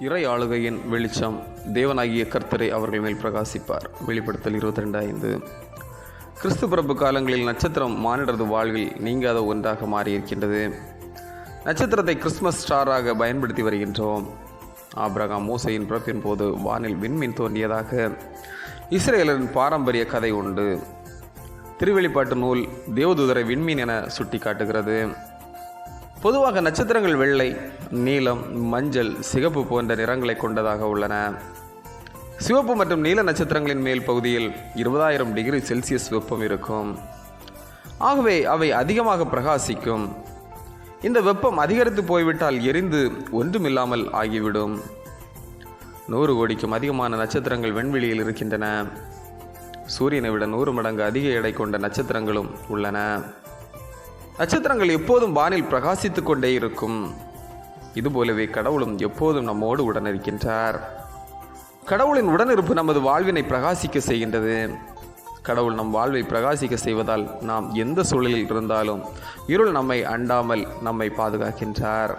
இறை ஆளுகையின் வெளிச்சம் தேவனாகிய கர்த்தரை அவர்கள் மேல் பிரகாசிப்பார். வெளிப்படுத்தல் இருபத்தி ரெண்டு ஐந்து. கிறிஸ்து பிறப்பு காலங்களில் நட்சத்திரம் மானிடரது வாழ்வில் நீங்காத ஒன்றாக மாறியிருக்கின்றது. நட்சத்திரத்தை கிறிஸ்மஸ் ஸ்டாராக பயன்படுத்தி வருகின்றோம். ஆப்ரகாம் மூசையின் பிறப்பின் போது வானில் விண்மீன் தோன்றியதாக இஸ்ரேலரின் பாரம்பரிய கதை உண்டு. திருவெளிப்பாட்டு நூல் தேவதூதரை விண்மீன் என சுட்டி காட்டுகிறது பொதுவாக நட்சத்திரங்கள் வெள்ளை நீலம் மஞ்சள் சிகப்பு போன்ற நிறங்களை கொண்டதாக உள்ளன. சிவப்பு மற்றும் நீல நட்சத்திரங்களின் மேல் பகுதியில் இருபதாயிரம் டிகிரி செல்சியஸ் வெப்பம் இருக்கும். ஆகவே அவை அதிகமாக பிரகாசிக்கும். இந்த வெப்பம் அதிகரித்து போய்விட்டால் எரிந்து ஒன்றுமில்லாமல் ஆகிவிடும். நூறு கோடிக்கும் அதிகமான நட்சத்திரங்கள் விண்வெளியில் இருக்கின்றன. சூரியனை விட நூறு மடங்கு அதிக எடை கொண்ட நட்சத்திரங்களும் உள்ளன. நட்சத்திரங்கள் எப்போதும் வானில் பிரகாசித்துக் கொண்டே இருக்கும். இதுபோலவே கடவுளும் எப்போதும் நம்மோடு உடனிருக்கின்றார். கடவுளின் உடனிருப்பு நமது வாழ்வினை பிரகாசிக்க செய்கின்றது. கடவுள் நம் வாழ்வை பிரகாசிக்க செய்வதால் நாம் எந்த சூழலில் இருந்தாலும் இருள் நம்மை அண்டாமல் நம்மை பாதுகாக்கின்றார்.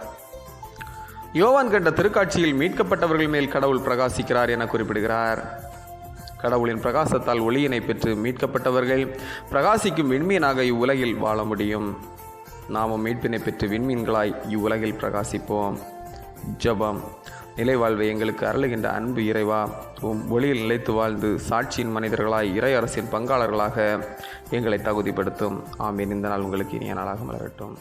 யோவான் கண்ட திருக்காட்சியில் மீட்கப்பட்டவர்கள் மேல் கடவுள் பிரகாசிக்கிறார் என குறிப்பிடுகிறார். கடவுளின் பிரகாசத்தால் ஒளியினை பெற்று மீட்கப்பட்டவர்கள் பிரகாசிக்கும் விண்மீனாக இவ்வுலகில் வாழ முடியும். நாமும் மீட்பினை பெற்று விண்மீன்களாய் இவ்வுலகில் பிரகாசிப்போம். ஜெபம். நிலை வாழ்வை எங்களுக்கு அருளுகின்ற அன்பு இறைவா உம் ஒளியில் நிலைத்து வாழ்ந்து சாட்சியின் மனிதர்களாய் இறை அரசின் பங்காளர்களாக எங்களை தகுதிப்படுத்தும். ஆமீன். இந்த நாள் உங்களுக்கு இனிய நாளாக மலரட்டும்.